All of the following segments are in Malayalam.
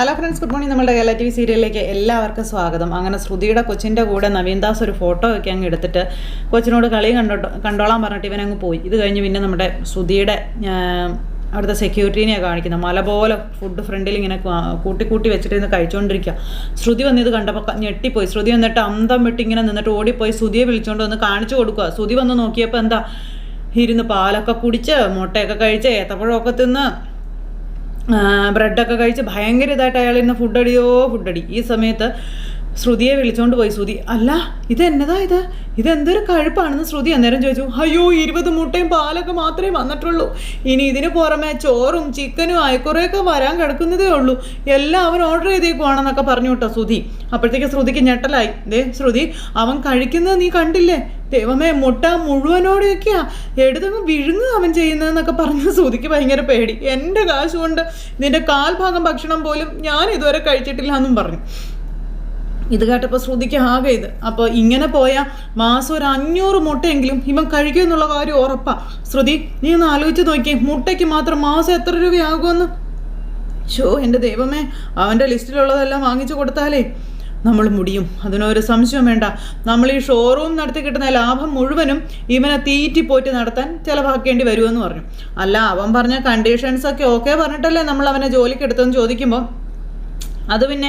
Hello friends good morning. നമ്മുടെ കേരള ടി വി സീരിയലിലേക്ക് എല്ലാവർക്കും സ്വാഗതം. അങ്ങനെ ശ്രുതിയുടെ കൊച്ചിന്റെ കൂടെ നവീൻദാസ് ഒരു ഫോട്ടോ ഒക്കെ അങ്ങ് എടുത്തിട്ട് കൊച്ചിനോട് കളി കണ്ടോ കണ്ടോളാൻ പറഞ്ഞിട്ട് ഇവനങ്ങ് പോയി. ഇത് കഴിഞ്ഞ് പിന്നെ നമ്മുടെ ശ്രുതിയുടെ അവിടുത്തെ സെക്യൂരിറ്റീനെ കാണിക്കുന്നത് മല പോലെ ഫുഡ് ഫ്രണ്ടിൽ ഇങ്ങനെ കൂട്ടി കൂട്ടി വെച്ചിട്ട് ഇന്ന് കഴിച്ചുകൊണ്ടിരിക്കുക ശ്രുതി വന്ന് ഇത് കണ്ടപ്പോൾ ഞെട്ടിപ്പോയി. ശ്രുതി വന്നിട്ട് അന്തം വിട്ട് ഇങ്ങനെ നിന്നിട്ട് ഓടിപ്പോയി. ശ്രുതിയെ വിളിച്ചുകൊണ്ട് വന്ന് കാണിച്ചു കൊടുക്കുക ശ്രുതി വന്ന് നോക്കിയപ്പോൾ എന്താ ഇരുന്ന് പാലൊക്കെ കുടിച്ച് മുട്ടയൊക്കെ കഴിച്ച് ഏത്തപ്പഴമൊക്കെ തിന്ന് ബ്രെഡൊക്കെ കഴിച്ച് ഭയങ്കര ഇതായിട്ട് അയാൾ ഇന്ന് ഫുഡ് അടി. ഈ സമയത്ത് ശ്രുതിയെ വിളിച്ചോണ്ട് പോയി. ശ്രുതി അല്ല ഇത് എന്നതാ ഇത്? ഇത് എന്തൊരു കഴുപ്പാണെന്ന് ശ്രുതി അന്നേരം ചോദിച്ചു. അയ്യോ ഇരുപത് മുട്ടയും പാലൊക്കെ മാത്രമേ വന്നിട്ടുള്ളൂ. ഇനി ഇതിന് പുറമെ ചോറും ചിക്കനും അയക്കുറയൊക്കെ വരാൻ കിടക്കുന്നതേ ഉള്ളൂ. എല്ലാം അവൻ ഓർഡർ ചെയ്തേക്കുവാണെന്നൊക്കെ പറഞ്ഞു കേട്ടോ ശ്രുതി. അപ്പോഴത്തേക്ക് ശ്രുതിക്ക് ഞെട്ടലായി. ദേ ശ്രുതി അവൻ കഴിക്കുന്നത് നീ കണ്ടില്ലേ? ദൈവമേ മുട്ട മുഴുവനോടെയൊക്കെയാ. എടുത്തങ്ങ് വിഴുങ്ങുക അവൻ ചെയ്യുന്നതെന്നൊക്കെ പറഞ്ഞ് സുതിക്ക് ഭയങ്കര പേടി. എന്റെ കാശ് കൊണ്ട് ഇതിന്റെ കാൽഭാഗം ഭക്ഷണം പോലും ഞാൻ ഇതുവരെ കഴിച്ചിട്ടില്ല എന്നും പറഞ്ഞു. ഇത് കേട്ടപ്പോൾ ശ്രുതിക്ക് ആകെ ഇത്. അപ്പോൾ ഇങ്ങനെ പോയാൽ മാസം ഒരു അഞ്ഞൂറ് മുട്ടയെങ്കിലും ഇവൻ കഴിക്കും എന്നുള്ള കാര്യം ഉറപ്പാണ് ശ്രുതി നീ ഒന്ന് ആലോചിച്ച് നോക്കി മുട്ടയ്ക്ക് മാത്രം മാസം എത്ര രൂപയാകുമെന്ന്? ഷോ എന്റെ ദൈവമേ അവന്റെ ലിസ്റ്റിലുള്ളതെല്ലാം വാങ്ങിച്ചു കൊടുത്താലേ. നമ്മൾ മുടിയും. അതിനൊരു സംശയം വേണ്ട. നമ്മൾ ഈ ഷോറൂം നടത്തി കിട്ടുന്ന ലാഭം മുഴുവനും ഇവനെ തീറ്റി പോറ്റി നടത്താൻ ചിലവാക്കേണ്ടി വരുമെന്ന് പറഞ്ഞു. അല്ല അവൻ പറഞ്ഞ കണ്ടീഷൻസ് ഒക്കെ ഓക്കെ പറഞ്ഞിട്ടല്ലേ നമ്മൾ അവനെ ജോലിക്കെടുത്തെന്ന് ചോദിക്കുമ്പോൾ അത് പിന്നെ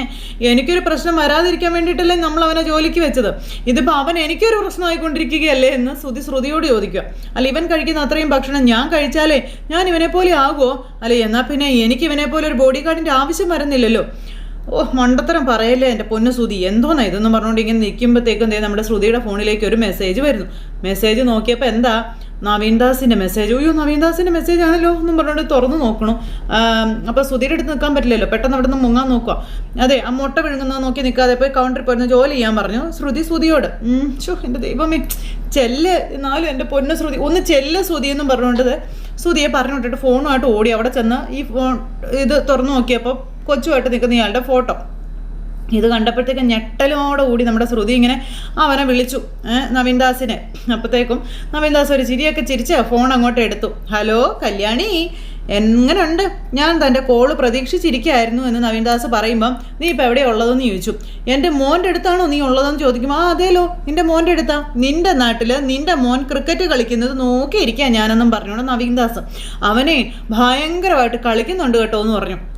എനിക്കൊരു പ്രശ്നം വരാതിരിക്കാൻ വേണ്ടിയിട്ടല്ലേ നമ്മൾ അവനെ ജോലിക്ക് വെച്ചത്. ഇതിപ്പോൾ അവൻ എനിക്കൊരു പ്രശ്നമായിക്കൊണ്ടിരിക്കുകയല്ലേ എന്ന് ശ്രുതി ശ്രുതിയോട് ചോദിക്കുക. അല്ല ഇവൻ കഴിക്കുന്ന അത്രയും ഭക്ഷണം ഞാൻ കഴിച്ചാലേ ഞാൻ ഇവനെ പോലെ ആകുമോ അല്ലെ എന്നാൽ പിന്നെ എനിക്ക് ഇവനെ പോലെ ഒരു ബോഡി ഗാർഡിന്റെ ആവശ്യം വരുന്നില്ലല്ലോ. ഓ മണ്ടത്തരം പറയല്ലേ എന്റെ പൊന്നു ശ്രുതി? എന്തോന്നാ ഇതെന്ന് പറഞ്ഞുകൊണ്ട് ഇങ്ങനെ നിൽക്കുമ്പോഴത്തേക്കും ദേ നമ്മുടെ ശ്രുതിയുടെ ഫോണിലേക്ക് ഒരു മെസ്സേജ് വരുന്നു. മെസ്സേജ് നോക്കിയപ്പോൾ എന്താ? നവീൻദാസിന്റെ മെസ്സേജ് അയ്യോ നവീൻദാസിന്റെ മെസ്സേജ് ആണല്ലോ എന്നും പറഞ്ഞുകൊണ്ട് തുറന്നു നോക്കണം. അപ്പോൾ ശ്രുതിയുടെ അടുത്ത് നിൽക്കാൻ പറ്റില്ലല്ലോ. പെട്ടെന്ന് അവിടെ നിന്ന് മുങ്ങാൻ നോക്കുക അതെ ആ മുട്ട വിഴുങ്ങുന്നത് നോക്കി നിൽക്കാതെ പോയി കൗണ്ടറിൽ പോയിരുന്നു ജോലി ചെയ്യാൻ പറഞ്ഞു. ശ്രുതി ശ്രുതിയോട് ഷോ എന്റെ ദൈവമേ ചെല്ല് എന്നാലും എന്റെ പൊന്നു ശ്രുതി ഒന്ന് ചെല്ല് ശ്രുതി എന്നും പറഞ്ഞുകൊണ്ടത് ശ്രുതിയെ പറഞ്ഞു വിട്ടിട്ട് ഫോണുമായിട്ട് ഓടി അവിടെ ചെന്ന് ഈ ഫോൺ ഇത് തുറന്നു നോക്കിയപ്പോൾ കൊച്ചുമായിട്ട് നിൽക്കുന്ന ഇയാളുടെ ഫോട്ടോ. ഇത് കണ്ടപ്പോഴത്തേക്കും ഞെട്ടലോടെ കൂടി നമ്മുടെ ശ്രുതി ഇങ്ങനെ അവനെ വിളിച്ചു. നവീൻദാസിനെ. അപ്പോഴത്തേക്കും നവീൻദാസ് ഒരു ചിരിയൊക്കെ ചിരിച്ച് ഫോൺ അങ്ങോട്ട് എടുത്തു. ഹലോ കല്യാണി. എങ്ങനെയുണ്ട് ഞാൻ തന്റെ കോൾ പ്രതീക്ഷിച്ചിരിക്കുകയായിരുന്നു എന്ന് നവീൻദാസ് പറയുമ്പം നീ ഇപ്പോൾ എവിടെ ഉള്ളതെന്ന് ചോദിച്ചു. എന്റെ മോന്റെ അടുത്താണോ നീ ഉള്ളതെന്ന് ചോദിക്കും ആ അതേലോ. നിന്റെ മോന്റെ അടുത്താ. നിന്റെ നാട്ടിൽ നിന്റെ മോൻ ക്രിക്കറ്റ് കളിക്കുന്നത് നോക്കിയിരിക്കുക ഞാനെന്നും പറഞ്ഞോളൂ നവീൻദാസ് അവനെ ഭയങ്കരമായിട്ട് കളിക്കുന്നുണ്ട് കേട്ടോ എന്ന് പറഞ്ഞു.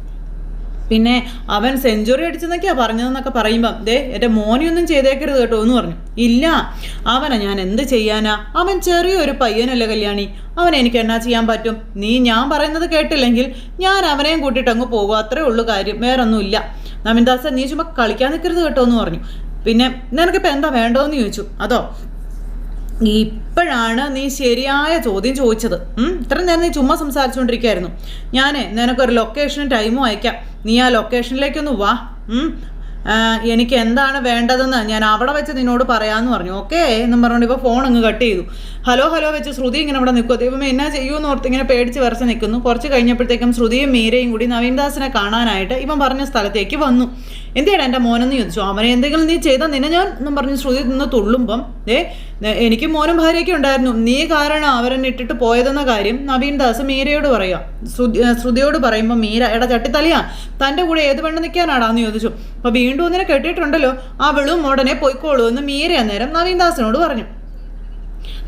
പിന്നെ അവൻ സെഞ്ചുറി അടിച്ചെന്നൊക്കെയാ പറഞ്ഞതെന്നൊക്കെ പറയുമ്പം ദേ എന്റെ മോനെയൊന്നും ചെയ്തേക്കരുത് കേട്ടോ എന്ന് പറഞ്ഞു. ഇല്ല അവനെ ഞാൻ എന്ത് ചെയ്യാനാ? അവൻ ചെറിയൊരു പയ്യനല്ല കല്യാണി. അവൻ എനിക്ക് എന്നാ ചെയ്യാൻ പറ്റും? നീ ഞാൻ പറയുന്നത് കേട്ടില്ലെങ്കിൽ ഞാൻ അവനെയും കൂട്ടിയിട്ട് അങ്ങ് പോകും. അത്രേ ഉള്ളൂ കാര്യം വേറൊന്നുമില്ല. നമിൻദാസ നീ ചുമ്മാ കളിക്കാൻ നിൽക്കരുത് കേട്ടോ എന്ന് പറഞ്ഞു. പിന്നെ നിനക്കിപ്പോൾ എന്താ വേണ്ടതെന്ന് ചോദിച്ചു. അതോ ഇപ്പോഴാണ് നീ ശരിയായ ചോദ്യം ചോദിച്ചത്. ഇത്ര നേരം നീ ചുമ്മാ സംസാരിച്ചുകൊണ്ടിരിക്കുകയായിരുന്നു ഞാനേ നിനക്കൊരു ലൊക്കേഷനും ടൈമും അയക്കാം. നീ ആ ലൊക്കേഷനിലേക്കൊന്ന് വാ. എനിക്ക് എന്താണ് വേണ്ടതെന്ന് ഞാൻ അവിടെ വെച്ച് നിന്നോട് പറയാമെന്ന് പറഞ്ഞു. ഓക്കേ? എന്നും പറഞ്ഞുകൊണ്ട് ഇപ്പോൾ ഫോൺ അങ്ങ് കട്ട് ചെയ്തു. ഹലോ ഹലോ വെച്ച് ശ്രുതി ഇങ്ങനെ അവിടെ നിൽക്കുക ദൈവമേ എന്നാ ചെയ്യുമെന്ന് ഓർത്ത് ഇങ്ങനെ പേടിച്ച് വരച്ച് നിൽക്കുന്നു. കുറച്ച് കഴിഞ്ഞപ്പോഴത്തേക്കും ശ്രുതിയും മീരയും കൂടി നവീൻദാസിനെ കാണാനായിട്ട് ഇവൻ പറഞ്ഞ സ്ഥലത്തേക്ക് വന്നു. എന്തിനാണ് എന്റെ മോനെന്ന് ചോദിച്ചു? അവനെ എന്തെങ്കിലും നീ ചെയ്താൽ നിന്നെ ഞാൻ എന്നും പറഞ്ഞ് ശ്രുതി നിന്ന് തുള്ളുമ്പം ഏ എനിക്ക് മോനും ഭാര്യയൊക്കെ ഉണ്ടായിരുന്നു. നീ കാരണം അവരെന്നെ ഇട്ടിട്ട് പോയതെന്ന കാര്യം നവീൻ ദാസ് മീരയോട് ശ്രുതി ശ്രുതിയോട് പറയുമ്പോൾ മീര എടാ ചട്ടിത്തലിയാ തന്റെ കൂടെ ഏത് പെണ്ണ് നിൽക്കാനാടാന്ന് ചോദിച്ചു. അപ്പോൾ വീണ്ടും ഒന്നിനെ കെട്ടിയിട്ടുണ്ടല്ലോ അവളും ഉടനെ പൊയ്ക്കോളൂ എന്ന് മീര അന്നേരം നവീൻ ദാസിനോട് പറഞ്ഞു.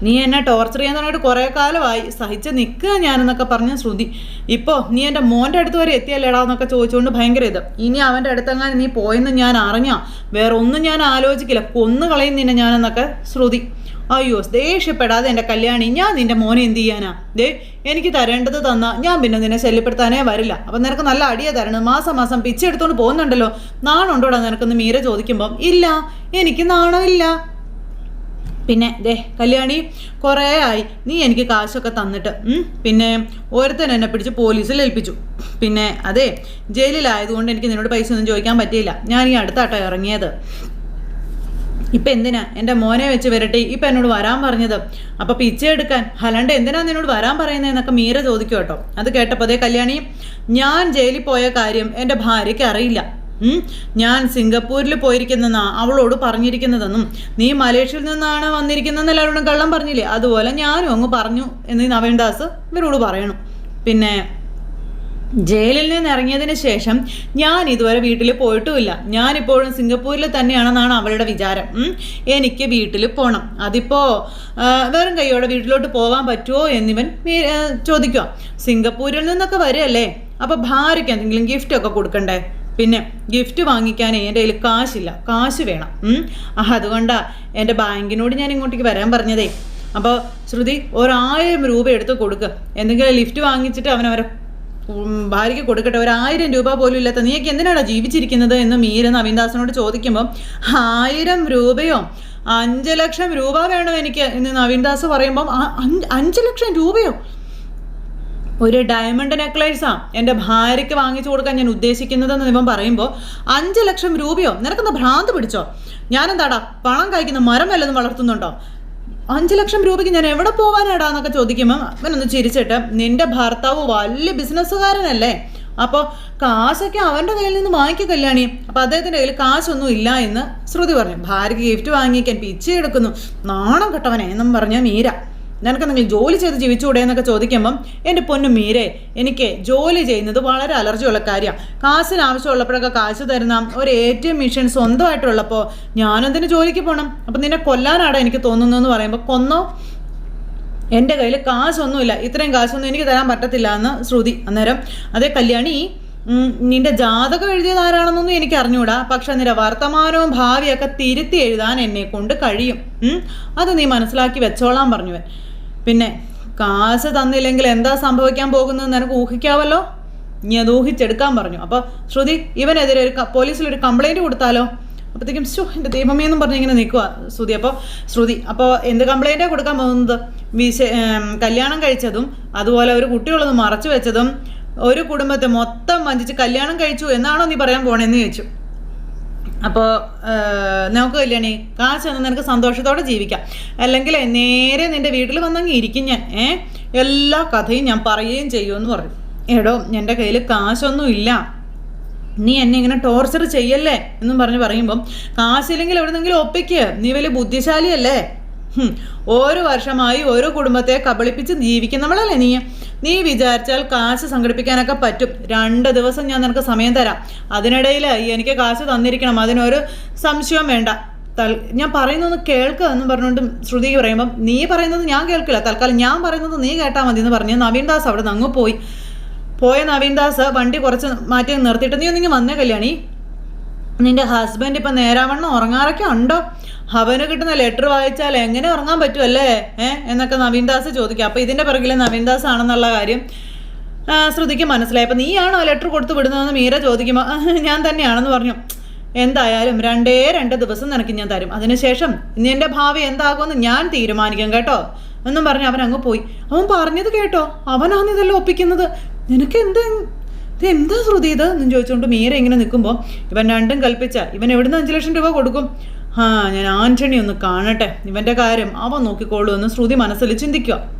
നീ എന്നെ ടോർച്ചർ ചെയ്യാൻ തുടങ്ങിയിട്ട് കുറേ കാലമായി. സഹിച്ച് നിൽക്കുക ഞാനെന്നൊക്കെ പറഞ്ഞ ശ്രുതി. ഇപ്പോൾ നീ എന്റെ മോന്റെ അടുത്ത് വരെ എത്തിയല്ലേടാ എന്നൊക്കെ ചോദിച്ചുകൊണ്ട് ഭയങ്കര ഇത്. ഇനി അവന്റെ അടുത്തെങ്ങാനും നീ പോയെന്ന് ഞാൻ അറിഞ്ഞാ വേറെ ഒന്നും ഞാൻ ആലോചിക്കില്ല. കൊന്നു കളയും നിന്നെ ഞാനെന്നൊക്കെ ശ്രുതി. അയ്യോ ദേഷ്യപ്പെടാതെ എന്റെ കല്യാണി ഞാൻ നിന്റെ മോനെ എന്ത് ചെയ്യാനാ? ദേ എനിക്ക് തരേണ്ടത് തന്നാ. ഞാൻ പിന്നെ നിന്നെ ശല്യപ്പെടുത്താനേ വരില്ല. അപ്പം നിനക്ക് നല്ല അടിയെ തരണം മാസം മാസം പിച്ചെടുത്തോണ്ട് പോകുന്നുണ്ടല്ലോ. നാണുണ്ടോടാ നിനക്കൊന്ന് മീര ചോദിക്കുമ്പം? ഇല്ല എനിക്ക് നാണമില്ല. പിന്നെ ദേ കല്യാണി കുറേ ആയി. നീ എനിക്ക് കാശൊക്കെ തന്നിട്ട്. പിന്നെ ഒരുത്തൻ എന്നെ പിടിച്ച് പോലീസിൽ ഏൽപ്പിച്ചു. പിന്നെ അതെ ജയിലിലായതുകൊണ്ട് എനിക്ക് നിന്നോട് പൈസ ഒന്നും ചോദിക്കാൻ പറ്റിയില്ല. ഞാൻ ഈ അടുത്താട്ടോ ഇറങ്ങിയത്. ഇപ്പം എന്തിനാ? എന്റെ മോനെ വെച്ച് വരട്ടെ. ഇപ്പം എന്നോട് വരാൻ പറഞ്ഞത്. അപ്പോൾ പിച്ച എടുക്കാൻ. അല്ലാണ്ട് എന്തിനാ നിന്നോട് വരാൻ പറയുന്നതെന്നൊക്കെ മീര ചോദിക്കും കേട്ടോ അത് കേട്ടപ്പോൾ അതേ കല്യാണി ഞാൻ ജയിലിൽ പോയ കാര്യം എന്റെ ഭാര്യയ്ക്ക് അറിയില്ല. ഞാൻ സിംഗപ്പൂരിൽ പോയിരിക്കുന്നെന്നാ അവളോട് പറഞ്ഞിരിക്കുന്നതെന്നും നീ മലേഷ്യയിൽ നിന്നാണ് വന്നിരിക്കുന്നതെന്ന് എല്ലാവരോടും കള്ളം പറഞ്ഞില്ലേ? അതുപോലെ ഞാനും അങ്ങ് പറഞ്ഞു എന്ന് നവീൻദാസ് ഇവരോട് പറയണം. പിന്നെ ജയിലിൽ നിന്ന് ഇറങ്ങിയതിന് ശേഷം ഞാൻ ഇതുവരെ വീട്ടിൽ പോയിട്ടുമില്ല. ഞാനിപ്പോഴും സിംഗപ്പൂരിൽ തന്നെയാണെന്നാണ് അവളുടെ വിചാരം. എനിക്ക് വീട്ടിൽ പോകണം അതിപ്പോൾ വെറും കൈയോടെ വീട്ടിലോട്ട് പോകാൻ പറ്റുമോ എന്നിവൻ ചോദിക്കുക സിംഗപ്പൂരിൽ നിന്നൊക്കെ വരികയല്ലേ? അപ്പോൾ ഭാര്യയ്ക്ക് എന്തെങ്കിലും ഗിഫ്റ്റൊക്കെ കൊടുക്കണ്ടേ? പിന്നെ ഗിഫ്റ്റ് വാങ്ങിക്കാൻ എന്റെ കയ്യിൽ കാശില്ല. കാശ് വേണം. ഉം. ആ, അതുകൊണ്ടാ എന്റെ ബാങ്കിനോട് ഞാൻ ഇങ്ങോട്ടേക്ക് വരാൻ പറഞ്ഞതേ. അപ്പോൾ ശ്രുതി ഒരായിരം രൂപ എടുത്ത് കൊടുക്കുക എന്തെങ്കിലും ലിഫ്റ്റ് വാങ്ങിച്ചിട്ട് അവൻ അവരെ ഭാര്യയ്ക്ക് കൊടുക്കട്ടെ. ഒരായിരം രൂപ പോലും ഇല്ലാത്ത നീയൊക്കെ എന്തിനാണോ ജീവിച്ചിരിക്കുന്നത് എന്ന് മീര നവീൻദാസിനോട് ചോദിക്കുമ്പോൾ ആയിരം രൂപയോ? അഞ്ച് ലക്ഷം രൂപ വേണം എനിക്ക്. എന്ന് നവീൻദാസ് പറയുമ്പം "ആ, അഞ്ച് അഞ്ച് ലക്ഷം രൂപയോ? ഒരു ഡയമണ്ട് നെക്ലേസാ എന്റെ ഭാര്യയ്ക്ക് വാങ്ങിച്ചു കൊടുക്കാൻ ഞാൻ ഉദ്ദേശിക്കുന്നതെന്ന് ഇവൻ പറയുമ്പോൾ അഞ്ച് ലക്ഷം രൂപയോ? നിനക്കെന്താ ഭ്രാന്ത് പിടിച്ചോ? ഞാനെന്താടാ പണം കഴിക്കുന്ന മരം വല്ലതും വളർത്തുന്നുണ്ടോ? അഞ്ച് ലക്ഷം രൂപയ്ക്ക് ഞാൻ എവിടെ പോവാനാടാ? എന്നൊക്കെ ചോദിക്കുമ്പോൾ അവനൊന്ന് ചിരിച്ചിട്ട് നിന്റെ ഭർത്താവ് വലിയ ബിസിനസ്സുകാരനല്ലേ. അപ്പോൾ കാശൊക്കെ അവന്റെ കയ്യിൽ നിന്ന് വാങ്ങിക്കുക കല്യാണി. അപ്പോൾ അദ്ദേഹത്തിന്റെ കയ്യിൽ കാശൊന്നും ഇല്ല എന്ന് ശ്രുതി പറഞ്ഞു. ഭാര്യയ്ക്ക് ഗിഫ്റ്റ് വാങ്ങിക്കാൻ പിച്ചി എടുക്കുന്നു. നാണം കെട്ടവനെ എന്നും പറഞ്ഞ മീര. നിനക്കെന്തെങ്കിലും ജോലി ചെയ്ത് ജീവിച്ചുകൂടെ എന്നൊക്കെ ചോദിക്കുമ്പം എന്റെ പൊന്നു മീരെ എനിക്ക് ജോലി ചെയ്യുന്നത് വളരെ അലർജിയുള്ള കാര്യമാണ്. കാശിന് ആവശ്യമുള്ളപ്പോഴൊക്കെ കാശ് തരുന്ന ഒരു എ ടി എം മെഷീൻ സ്വന്തമായിട്ടുള്ളപ്പോൾ ഞാനെന്തിനു ജോലിക്ക് പോകണം? അപ്പം നിന്നെ കൊല്ലാനാടാ എനിക്ക് തോന്നുന്നു എന്ന് പറയുമ്പോൾ കൊന്നോ? എന്റെ കയ്യിൽ കാശൊന്നുമില്ല. ഇത്രയും കാശൊന്നും എനിക്ക് തരാൻ പറ്റത്തില്ല എന്ന് ശ്രുതി അന്നേരം അതേ കല്യാണി നിന്റെ ജാതകം എഴുതിയത് ആരാണെന്നൊന്നും എനിക്ക് അറിഞ്ഞൂടാ. പക്ഷെ നിന്റെ വർത്തമാനവും ഭാവിയൊക്കെ തിരുത്തി എഴുതാൻ എന്നെ കൊണ്ട് കഴിയും. അത് നീ മനസ്സിലാക്കി വെച്ചോളാൻ പറഞ്ഞുവൻ പിന്നെ കാശ് തന്നില്ലെങ്കിൽ എന്താ സംഭവിക്കാൻ പോകുന്നത് നിനക്ക് ഊഹിക്കാവല്ലോ? നീ അത് ഊഹിച്ചെടുക്കാൻ പറഞ്ഞു. അപ്പോൾ ശ്രുതി ഇവനെതിരെ ഒരു പോലീസിൽ ഒരു കംപ്ലൈന്റ് കൊടുത്താലോ? അപ്പോഴത്തേക്കും എന്റെ ദൈവമേ എന്നും പറഞ്ഞ് ഇങ്ങനെ നിൽക്കുക ശ്രുതി. അപ്പോൾ ശ്രുതി അപ്പോൾ എന്ത് കംപ്ലൈന്റാണ് കൊടുക്കാൻ പോകുന്നത്? വിശ കല്യാണം കഴിച്ചതും അതുപോലെ ഒരു കുട്ടിയുള്ളത് മറച്ചു വെച്ചതും ഒരു കുടുംബത്തെ മൊത്തം വഞ്ചിച്ച് കല്യാണം കഴിച്ചു എന്നാണോ നീ പറയാൻ പോണേന്ന് ചോദിച്ചു. അപ്പോൾ നമുക്ക് കല്യാണി കാശ് തന്നെ നിനക്ക് സന്തോഷത്തോടെ ജീവിക്കാം. അല്ലെങ്കിൽ നേരെ നിന്റെ വീട്ടിൽ വന്നങ്ങ് ഇരിക്കും ഞാൻ. ഏ എല്ലാ കഥയും ഞാൻ പറയുകയും ചെയ്യുമെന്ന് പറഞ്ഞു. എടോ എന്റെ കയ്യിൽ കാശൊന്നും ഇല്ല. നീ എന്നെ ഇങ്ങനെ ടോർച്ചർ ചെയ്യല്ലേ? എന്നും പറഞ്ഞ് പറയുമ്പം കാശില്ലെങ്കിൽ എവിടെന്നെങ്കിലും ഒപ്പിക്ക്. നീ വലിയ ബുദ്ധിശാലിയല്ലേ? ഓരോ വർഷമായി ഓരോ കുടുംബത്തെ കബളിപ്പിച്ച് ജീവിക്കുന്നവളല്ലേ നീ? നീ വിചാരിച്ചാൽ കാശ് സംഘടിപ്പിക്കാനൊക്കെ പറ്റും. രണ്ട് ദിവസം ഞാൻ നിനക്ക് സമയം തരാം. അതിനിടയിൽ എനിക്ക് കാശ് തന്നിരിക്കണം. അതിനൊരു സംശയവും വേണ്ട. തൽ ഞാൻ പറയുന്നത് കേൾക്കുക എന്ന് പറഞ്ഞുകൊണ്ട് ശ്രുതി പറയുമ്പം നീ പറയുന്നത് ഞാൻ കേൾക്കില്ല. തൽക്കാലം ഞാൻ പറയുന്നത് നീ കേട്ടാൽ മതി എന്ന് പറഞ്ഞ് നവീൻദാസ് അവിടെ നിന്ന് അങ്ങ് പോയി. പോയ നവീൻദാസ് വണ്ടി കുറച്ച് മാറ്റി നിർത്തിയിട്ട് നീ ഒന്നിങ്ങ് വന്നേ കല്യാണി. നിന്റെ ഹസ്ബൻഡ് ഇപ്പം നേരാവണ്ണം ഉറങ്ങാറൊക്കെ ഉണ്ടോ? അവന് കിട്ടുന്ന ലെറ്റർ വായിച്ചാൽ എങ്ങനെ ഉറങ്ങാൻ പറ്റുമല്ലേ ഏ? എന്നൊക്കെ നവീൻദാസ് ചോദിക്കും. അപ്പോൾ ഇതിന്റെ പിറകിൽ നവീൻദാസ് ആണെന്നുള്ള കാര്യം ശ്രുതിക്ക് മനസ്സിലായി. അപ്പം നീയാണോ ലെറ്റർ കൊടുത്തു വിടുന്നതെന്ന് മീര ചോദിക്കുമ്പോൾ ഞാൻ തന്നെയാണെന്ന് പറഞ്ഞു. എന്തായാലും രണ്ടേ രണ്ട് ദിവസം നിനക്ക് ഞാൻ തരും. അതിനുശേഷം ഇനി എന്റെ ഭാവി എന്താകുമെന്ന് ഞാൻ തീരുമാനിക്കും കേട്ടോ. എന്നും പറഞ്ഞ് അവൻ അങ്ങ് പോയി. അവൻ പറഞ്ഞത് കേട്ടോ. അവനാണ് ഇതെല്ലാം ഒപ്പിക്കുന്നത്. നിനക്ക് എന്ത് ഇത് എന്താ ശ്രുതി ഇത്? എന്ന് ചോദിച്ചുകൊണ്ട് മീര ഇങ്ങനെ നിൽക്കുമ്പോൾ ഇവൻ രണ്ടും കൽപ്പിച്ച ഇവൻ എവിടുന്ന് അഞ്ച് ലക്ഷം രൂപ കൊടുക്കും? ആ ഞാൻ ആന്റണി ഒന്ന് കാണട്ടെ. ഇവന്റെ കാര്യം അവൻ നോക്കിക്കോളൂ എന്ന് ശ്രുതി മനസ്സിൽ ചിന്തിക്കുക.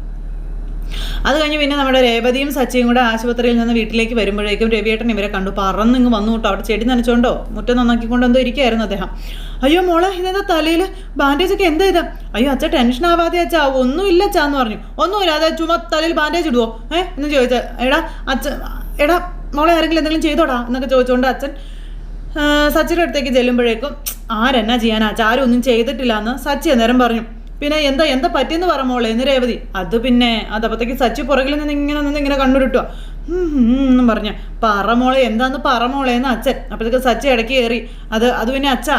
അത് കഴിഞ്ഞ് പിന്നെ നമ്മുടെ രേവതിയും സച്ചിയും കൂടെ ആശുപത്രിയിൽ നിന്ന് വീട്ടിലേക്ക് വരുമ്പോഴേക്കും രവിയേട്ടൻ ഇവരെ കണ്ടു പറന്നിങ്ങ് വന്നു കേട്ടോ. അവിടെ ചെടി നനച്ചോണ്ടോ? മുറ്റം നന്നാക്കിക്കൊണ്ട് എന്തോ ഇരിക്കുകയായിരുന്നു അദ്ദേഹം. അയ്യോ മോളെ ഇതെന്താ തലയിൽ ബാൻഡേജ് ഒക്കെ എന്താ ഇത്? അയ്യോ അച്ഛ ടെൻഷൻ ആവാതെ അച്ഛാ. ഒന്നുമില്ല അച്ഛാ എന്ന് പറഞ്ഞു. ഒന്നുമില്ല അതെ ചുമ തലയിൽ ബാൻഡേജ് ഇടുവോ? ഏഹ് എന്ന് ചോദിച്ചാൽ എടാ അച്ഛ എടാ മോളെ ആരെങ്കിലും എന്തെങ്കിലും ചെയ്തോടാ എന്നൊക്കെ ചോദിച്ചുകൊണ്ട് അച്ഛൻ സച്ചിയുടെ അടുത്തേക്ക് ചെല്ലുമ്പോഴേക്കും ആരെന്നാ ചെയ്യാനാ ആരും ഒന്നും ചെയ്തിട്ടില്ല എന്ന് സച്ചി അന്നേരം പറഞ്ഞു. പിന്നെ എന്താ എന്താ പറ്റിയെന്ന് പറ മോളെ എന്ന് രേവതി. അത് പിന്നെ അതപ്പത്തേക്ക് സച്ചി പുറകിൽ നിന്ന് ഇങ്ങനെ നിന്ന് ഇങ്ങനെ കണ്ണുരുട്ടോ എന്നും പറഞ്ഞ. പറ മോളെ എന്താന്ന് പറ മോളെ എന്ന് അച്ഛൻ. അപ്പോഴത്തേക്ക് സച്ചി ഇടയ്ക്ക് കയറി. അത് അത് പിന്നെ അച്ഛാ.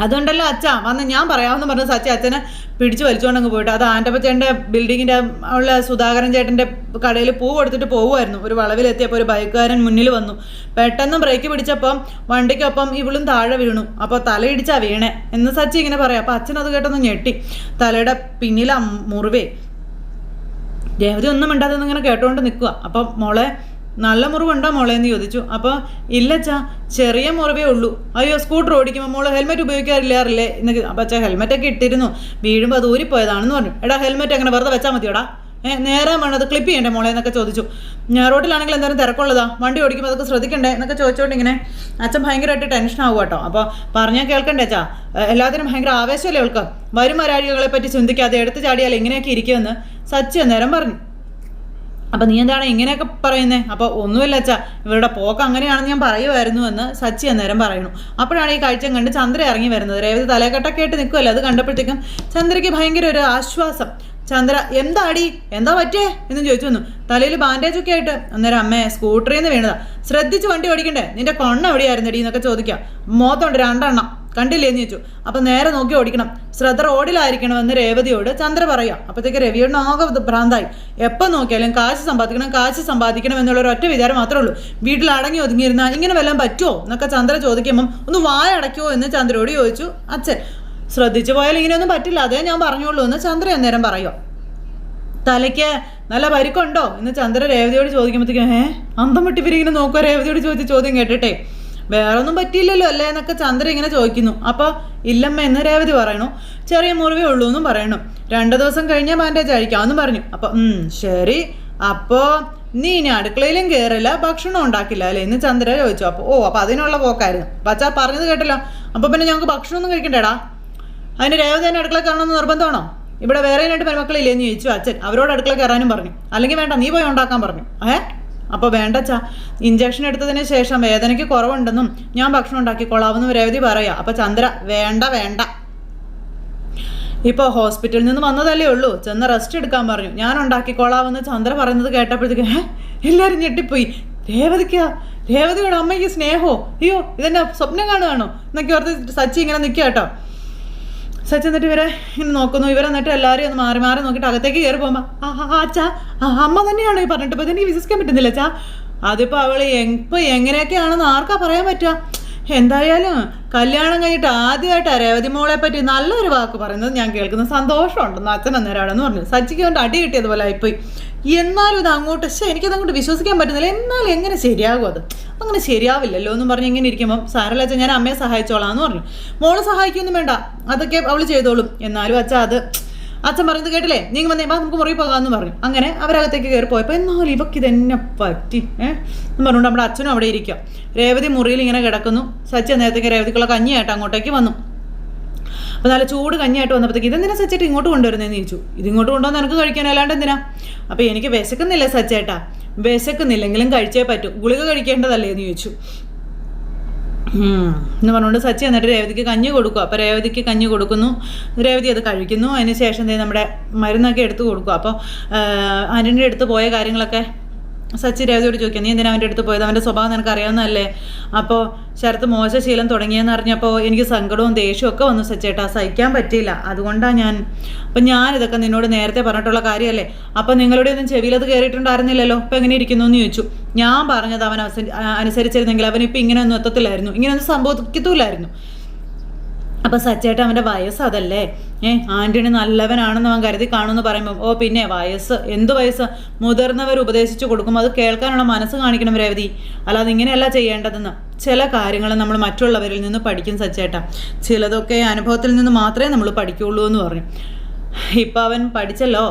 അതുകൊണ്ടല്ലോ അച്ഛ വന്ന് ഞാൻ പറയാമെന്ന് പറഞ്ഞ സച്ചി അച്ഛനെ പിടിച്ചു വലിച്ചുകൊണ്ടങ്ങ് പോയിട്ട് അത് ആന്റപ്പച്ചേന്റെ ബിൽഡിങ്ങിന്റെ ഉള്ള സുധാകരൻ ചേട്ടന്റെ കടയിൽ പൂ കൊടുത്തിട്ട് പോകുമായിരുന്നു ഒരു വളവിലെത്തിയപ്പോൾ ഒരു ബൈക്കുകാരൻ മുന്നിൽ വന്നു. പെട്ടെന്ന് ബ്രേക്ക് പിടിച്ചപ്പം വണ്ടിക്കൊപ്പം ഇവളും താഴെ വീണു. അപ്പോൾ തലയിടിച്ചാ വീണേ എന്ന് സച്ചി ഇങ്ങനെ പറയാം. അപ്പോൾ അച്ഛൻ അത് കേട്ടൊന്ന് ഞെട്ടി. തലയുടെ പിന്നിലാ മുറിവേ. രേവതി ഒന്നും മിണ്ടാതെ ഇങ്ങനെ കേട്ടോണ്ട് നിൽക്കുക അപ്പം മോളെ നല്ല മുറിവുണ്ടോ മോളെ എന്ന് ചോദിച്ചു. അപ്പോൾ ഇല്ലച്ചാ ചെറിയ മുറിവേ ഉള്ളൂ. അയ്യോ സ്കൂട്ടർ ഓടിക്കുമ്പോൾ മോൾ ഹെൽമെറ്റ് ഉപയോഗിക്കാറില്ലാറില്ലേ? എന്നൊക്കെ അപ്പം അച്ഛാ ഹെൽമെറ്റൊക്കെ ഇട്ടിരുന്നു. വീഴുമ്പോൾ അത് ഊരിപ്പോയതാണെന്ന് പറഞ്ഞു. എടാ ഹെൽമെറ്റ് അങ്ങനെ വെറുതെ വെച്ചാൽ മതിയോടാ? നേരെ വേണം അത് ക്ലിപ്പ് ചെയ്യണ്ടേ മോളെ എന്നൊക്കെ ചോദിച്ചു. ഞാൻ റോട്ടിലാണെങ്കിൽ എന്തായാലും തിരക്കുള്ളതാ. വണ്ടി ഓടിക്കുമ്പോൾ അതൊക്കെ ശ്രദ്ധിക്കണ്ടേ എന്നൊക്കെ ചോദിച്ചോണ്ട് ഇങ്ങനെ അച്ഛൻ ഭയങ്കരമായിട്ട് ടെൻഷൻ ആവും കേട്ടോ അപ്പോൾ പറഞ്ഞാൽ കേൾക്കണ്ടേ അച്ഛാ? എല്ലാത്തിനും ഭയങ്കര ആവേശമല്ലേ അവൾക്ക്? വരും വരാഴികളെ പറ്റി ചിന്തിക്കാതെ എടുത്തു ചാടിയാൽ എങ്ങനെയൊക്കെ ഇരിക്കുമെന്ന് സച്ചി അന്നേരം പറഞ്ഞു. അപ്പം നീ എന്താണ് ഇങ്ങനെയൊക്കെ പറയുന്നേ? അപ്പോൾ ഒന്നുമില്ല അച്ഛാ ഇവരുടെ പോക്ക് അങ്ങനെയാണെന്ന് ഞാൻ പറയുമായിരുന്നു എന്ന് സച്ചി അന്നേരം പറയുന്നു. അപ്പോഴാണ് ഈ കാഴ്ച കണ്ട് ചന്ദ്ര ഇറങ്ങി വരുന്നത്. രേവതി തലക്കെട്ടൊക്കെ ആയിട്ട് നിൽക്കുമല്ലോ അത് കണ്ടപ്പോഴത്തേക്കും ചന്ദ്രയ്ക്ക് ഭയങ്കര ഒരു ആശ്വാസം. ചന്ദ്ര എന്താടി? എന്താ പറ്റേ എന്ന് ചോദിച്ചു വന്നു. തലയിൽ ബാൻഡേജ് ഒക്കെ ആയിട്ട്. അന്നേരം അമ്മേ സ്കൂട്ടറിൽ നിന്ന് വീണതാ. ശ്രദ്ധിച്ച് വണ്ടി ഓടിക്കണ്ടേ? നിന്റെ കൊണ്ണ എവിടെയായിരുന്നെടി? എന്നൊക്കെ ചോദിക്കാം. മോത്തമുണ്ട് രണ്ടെണ്ണം. കണ്ടില്ലേ എന്ന് ചോദിച്ചു. അപ്പൊ നേരെ നോക്കി ഓടിക്കണം. ശ്രദ്ധ റോഡിലായിരിക്കണമെന്ന് രേവതിയോട് ചന്ദ്ര പറയാം. അപ്പോഴത്തേക്ക് രവിയോട് ആകെ ഭ്രാന്തായി. എപ്പോൾ നോക്കിയാലും കാശ് സമ്പാദിക്കണം കാശ് സമ്പാദിക്കണം എന്നുള്ള ഒരു ഒറ്റ വിചാരം മാത്രമേ ഉള്ളൂ. വീട്ടിൽ അടങ്ങി ഒതുങ്ങിയിരുന്ന ഇങ്ങനെ വല്ലതും പറ്റുമോ എന്നൊക്കെ ചന്ദ്ര ചോദിക്കുമ്പം ഒന്ന് വായ അടയ്ക്കുമോ എന്ന് ചന്ദ്രയോട് ചോദിച്ചു. അച്ഛൻ ശ്രദ്ധിച്ചു പോയാൽ ഇങ്ങനെയൊന്നും പറ്റില്ല. അതേ ഞാൻ പറഞ്ഞോളൂ എന്ന് ചന്ദ്ര അന്നേരം പറയോ. തലയ്ക്ക് നല്ല പരിക്കുണ്ടോ? എന്ന് ചന്ദ്ര രേവതിയോട് ചോദിക്കുമ്പോഴത്തേക്കും ഏഹ് അന്തം വിട്ടിപ്പിരിങ്ങനെ നോക്കുക രേവതിയോട് ചോദിച്ച ചോദ്യം കേട്ടിട്ടെ. വേറെ ഒന്നും പറ്റിയില്ലല്ലോ അല്ലേ എന്നൊക്കെ ചന്ദ്ര ഇങ്ങനെ ചോദിക്കുന്നു. അപ്പോൾ ഇല്ലമ്മ എന്ന് രേവതി പറയണു ചെറിയ മുറിവേ ഉള്ളൂ എന്നും പറയണു രണ്ട് ദിവസം കഴിഞ്ഞാൽ ബാൻഡേജ് അഴിക്കാമെന്നും പറഞ്ഞു. അപ്പം ശരി. അപ്പോൾ നീ ഇനി അടുക്കളയിലും കയറില്ല ഭക്ഷണം ഉണ്ടാക്കില്ല അല്ലേ? എന്ന് ചന്ദ്ര ചോദിച്ചു. അപ്പോൾ ഓ അപ്പോൾ അതിനുള്ള പോക്കായിരുന്നു. പച്ചാ പറഞ്ഞത് കേട്ടല്ലോ. അപ്പോൾ പിന്നെ ഞങ്ങൾക്ക് ഭക്ഷണമൊന്നും കഴിക്കണ്ടേടാ. അതിന് രേവതി തന്നെ അടുക്കള കയറണമെന്ന് നിർബന്ധമാണോ? ഇവിടെ വേറെ രണ്ട് പെൺമക്കളില്ലേ എന്ന് ചോദിച്ചു അച്ഛൻ. അവരോട് അടുക്കള കയറാനും പറഞ്ഞു. അല്ലെങ്കിൽ വേണ്ട നീ പോയി ഉണ്ടാക്കാൻ പറഞ്ഞു. ഏ? അപ്പോൾ വേണ്ട ചാ ഇഞ്ചക്ഷൻ എടുത്തതിന് ശേഷം വേദനയ്ക്ക് കുറവുണ്ടെന്നും ഞാൻ ഭക്ഷണം ഉണ്ടാക്കിക്കൊള്ളാമെന്നും രേവതി പറയാം. അപ്പോൾ ചന്ദ്ര വേണ്ട വേണ്ട. ഇപ്പോൾ ഹോസ്പിറ്റലിൽ നിന്ന് വന്നതല്ലേ ഉള്ളൂ. ചെന്ന് റെസ്റ്റ് എടുക്കാൻ പറഞ്ഞു. ഞാൻ ഉണ്ടാക്കിക്കോളാമെന്ന് ചന്ദ്ര പറയുന്നത് കേട്ടപ്പോഴത്തേക്ക് എല്ലാവരും ഞെട്ടിപ്പോയി. രേവതിക്കാ രേവതിയുടെ അമ്മയ്ക്ക് സ്നേഹോ? അയ്യോ ഇതെന്നെ സ്വപ്നം കാണുകയാണോ? എന്നൊക്കെ ഓർത്ത് സച്ചി ഇങ്ങനെ നിൽക്കുക കേട്ടോ സച്ചി എന്നിട്ട് ഇവരെ ഇങ്ങനെ നോക്കുന്നു. ഇവരെ എന്നിട്ട് എല്ലാവരും ഒന്ന് മാറി മാറി നോക്കിയിട്ട് അകത്തേക്ക് കയറി പോകുമ്പോൾ അച്ഛാ അമ്മ തന്നെയാണോ ഈ പറഞ്ഞിട്ട് ഇപ്പോൾ എനിക്ക് വിശ്വസിക്കാൻ പറ്റുന്നില്ല അച്ഛാ. അതിപ്പോൾ അവൾ ഇപ്പോൾ എങ്ങനെയൊക്കെയാണെന്ന് ആർക്കാ പറയാൻ പറ്റുക എന്തായാലും കല്യാണം കഴിഞ്ഞിട്ട് ആദ്യമായിട്ട് രേവതി മോളെ പറ്റി നല്ലൊരു വാക്ക് പറയുന്നത് ഞാൻ കേൾക്കുന്ന. സന്തോഷമുണ്ടെന്ന് അച്ഛൻ അന്നേരമാണെന്ന് പറഞ്ഞു. സച്ചിക്ക് കൊണ്ട് അടി കിട്ടിയതുപോലെ ആയിപ്പോയി. എന്നാലും ഇത് അങ്ങോട്ട് പക്ഷേ എനിക്കത് അങ്ങോട്ട് വിശ്വസിക്കാൻ പറ്റുന്നില്ല. എന്നാലും എങ്ങനെ ശരിയാകും അത്? അങ്ങനെ ശരിയാവില്ലല്ലോ എന്ന് പറഞ്ഞ് ഇങ്ങനെ ഇരിക്കുമ്പോൾ സാരല്ല അച്ഛൻ ഞാൻ അമ്മയെ സഹായിച്ചോളാം എന്ന് പറഞ്ഞു. മോൾ സഹായിക്കൊന്നും വേണ്ട. അതൊക്കെ അവൾ ചെയ്തോളും. എന്നാലും അച്ഛ അത് അച്ഛൻ പറയുന്നത് കേട്ടില്ലേ? നിങ്ങൾ വന്നേ വാ നമുക്ക് മുറി പോകാമെന്ന് പറഞ്ഞു. അങ്ങനെ അവരകത്തേക്ക് കയറി പോയപ്പോൾ എന്നാലും ഇവക്ക് ഇതെന്നെ പറ്റി ഏഹ് എന്ന് പറഞ്ഞുകൊണ്ട് നമ്മുടെ അച്ഛനും അവിടെ ഇരിക്കുക രേവതി മുറിയിൽ ഇങ്ങനെ കിടക്കുന്നു. സച്ചി നേരത്തേക്ക് രേവതിക്കുള്ള കഞ്ഞിയായിട്ട് അങ്ങോട്ടേക്ക് വന്നു. അപ്പോൾ നല്ല ചൂട് കഞ്ഞിയായിട്ട് വന്നപ്പോഴത്തേക്ക് ഇതെന്തിനാ സച്ചേട്ട് ഇങ്ങോട്ട് കൊണ്ടുവരുന്നതെന്ന് ചോദിച്ചു. ഇതിങ്ങോട്ട് കൊണ്ടുവന്ന് എനിക്ക് കഴിക്കാൻ അല്ലാണ്ട് എന്തിനാ? അപ്പോൾ എനിക്ക് വിശക്കുന്നില്ല സച്ചേട്ടാ. വിശക്കുന്നില്ലെങ്കിലും കഴിച്ചേ പറ്റൂ. ഗുളിക കഴിക്കേണ്ടതല്ലേ എന്ന് ചോദിച്ചു. എന്ന് പറഞ്ഞുകൊണ്ട് സച്ചി എന്നിട്ട് രേവതിക്ക് കഞ്ഞി കൊടുക്കുക അപ്പോൾ രേവതിക്ക് കഞ്ഞി കൊടുക്കുന്നു. രേവതി അത് കഴിക്കുന്നു. അതിന് ശേഷം നമ്മുടെ മരുന്നൊക്കെ എടുത്ത് കൊടുക്കുക അപ്പോൾ ആന്റണിയുടെ അടുത്ത് പോയ കാര്യങ്ങളൊക്കെ സച്ചി രേവതിയോട് ചോദിക്കാം നീ എന്തിനാ അവന്റെ അടുത്ത് പോയത്? അവന്റെ സ്വഭാവം നിനക്ക് അറിയാവുന്നതല്ലേ അപ്പോൾ ശരത്ത് മോശശീലം തുടങ്ങിയെന്ന് അറിഞ്ഞപ്പോൾ എനിക്ക് സങ്കടവും ദേഷ്യവും ഒക്കെ വന്നു സച്ചേട്ടാ. സഹിക്കാൻ പറ്റിയില്ല. അതുകൊണ്ടാണ് ഞാൻ അപ്പം ഞാനിതൊക്കെ നിന്നോട് നേരത്തെ പറഞ്ഞിട്ടുള്ള കാര്യമല്ലേ? അപ്പം നിങ്ങളുടെ ഒന്നും ചെവിയിലത് കയറിയിട്ടുണ്ടായിരുന്നില്ലല്ലോ ഇപ്പം എങ്ങനെ ഇരിക്കുന്നു എന്ന് ചോദിച്ചു. ഞാൻ പറഞ്ഞത് അവൻ അനുസരിച്ചിരുന്നെങ്കിൽ അവനിപ്പോൾ ഇങ്ങനെ ഇങ്ങനെയൊന്നും എത്തത്തില്ലായിരുന്നു. ഇങ്ങനെയൊന്നും സംഭവിക്കത്തുമില്ലായിരുന്നു. അപ്പം സച്ചേട്ട അവന്റെ വയസ്സ് അതല്ലേ? ഏ ആന്റണി നല്ലവനാണെന്ന് അവൻ കരുതി കാണുമെന്ന് പറയുമ്പോൾ ഓ പിന്നെ വയസ്സ് എന്ത് വയസ്സ്? മുതിർന്നവർ ഉപദേശിച്ചു കൊടുക്കുമ്പോൾ അത് കേൾക്കാനുള്ള മനസ്സ് കാണിക്കണം രേവതി. അല്ലാതെ ഇങ്ങനെയല്ല ചെയ്യേണ്ടതെന്ന്. ചില കാര്യങ്ങൾ നമ്മൾ മറ്റുള്ളവരിൽ നിന്ന് പഠിക്കും സച്ചേട്ട. ചിലതൊക്കെ അനുഭവത്തിൽ നിന്ന് മാത്രമേ നമ്മൾ പഠിക്കുകയുള്ളൂ എന്ന് പറഞ്ഞു ഇപ്പം അവൻ പഠിച്ചല്ലോ.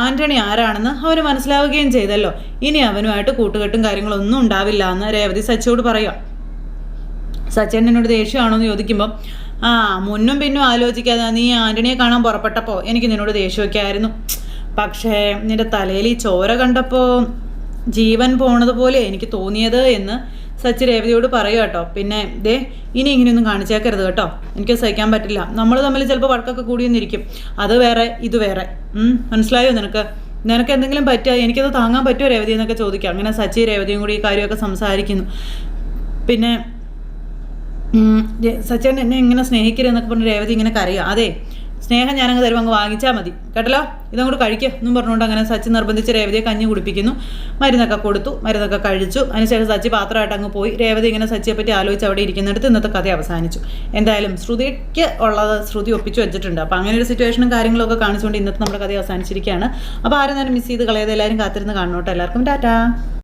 ആന്റണി ആരാണെന്ന് അവന് മനസ്സിലാവുകയും ചെയ്തല്ലോ. ഇനി അവനുമായിട്ട് കൂട്ടുകെട്ടും കാര്യങ്ങളൊന്നും ഉണ്ടാവില്ല എന്ന് രേവതി സച്ചിയോട് പറയുക സച്ചേട്ടൻ എന്നോട് ദേഷ്യമാണോ എന്ന് ചോദിക്കുമ്പോൾ ആ മുന്നും പിന്നും ആലോചിക്കാതെ നീ ആന്റണിയെ കാണാൻ പുറപ്പെട്ടപ്പോൾ എനിക്ക് നിന്നോട് ദേഷ്യമൊക്കെ ആയിരുന്നു. പക്ഷേ നിന്റെ തലയിൽ ഈ ചോര കണ്ടപ്പോൾ ജീവൻ പോണത് പോലെ എനിക്ക് തോന്നിയത് എന്ന് സച്ചി രേവതിയോട് പറയുക കേട്ടോ. പിന്നെ ദേ ഇനി ഇങ്ങനെയൊന്നും കാണിച്ചേക്കരുത് കേട്ടോ. എനിക്ക് സഹിക്കാൻ പറ്റില്ല. നമ്മൾ തമ്മിൽ ചിലപ്പോൾ വഴക്കൊക്കെ കൂടിയൊന്നിരിക്കും. അത് വേറെ ഇത് വേറെ. മനസ്സിലായോ നിനക്ക്? നിനക്ക് എന്തെങ്കിലും പറ്റുക എനിക്കത് താങ്ങാൻ പറ്റുമോ രേവതി എന്നൊക്കെ ചോദിക്കാം. അങ്ങനെ സച്ചി രേവതിയും കൂടി ഈ കാര്യമൊക്കെ സംസാരിക്കുന്നു. പിന്നെ സച്ചേട്ടൻ എന്നെ ഇങ്ങനെ സ്നേഹിക്കരുതെന്നൊക്കെ പറഞ്ഞ് രേവതി ഇങ്ങനെ കരയുക അതെ സ്നേഹം ഞാനങ്ങ് തരും അങ്ങ് വാങ്ങിച്ചാൽ മതി. കേട്ടല്ലോ? ഇതങ്ങോട്ട് കഴിക്കുക എന്നും പറഞ്ഞുകൊണ്ട് അങ്ങനെ സച്ചി നിർബന്ധിച്ച് രേവതിയെ കഞ്ഞി കുടിപ്പിക്കുന്നു. മരുന്നൊക്കെ കൊടുത്തു മരുന്നൊക്കെ കഴിച്ചു. അതിനുശേഷം സച്ചി പാത്രമായിട്ട് അങ്ങ് പോയി. രേവതി ഇങ്ങനെ സച്ചിയെ പറ്റി ആലോചിച്ച് അവിടെ ഇരിക്കുന്നിടത്ത് ഇന്നത്തെ കഥ അവസാനിച്ചു. എന്തായാലും ശ്രുതിക്ക് ഉള്ളത് ശ്രുതി ഒപ്പിച്ചു വെച്ചിട്ടുണ്ട്. അപ്പോൾ അങ്ങനെ ഒരു സിറ്റുവേഷനും കാര്യങ്ങളൊക്കെ കാണിച്ചുകൊണ്ട് ഇന്നത്തെ നമ്മുടെ കഥ അവസാനിച്ചിരിക്കുകയാണ്. അപ്പോൾ ആരും തന്നെ മിസ് ചെയ്ത് കളയാതെ എല്ലാവരും കാത്തിരുന്ന് കാണണോട്ടോ. എല്ലാവർക്കും ടാറ്റാ.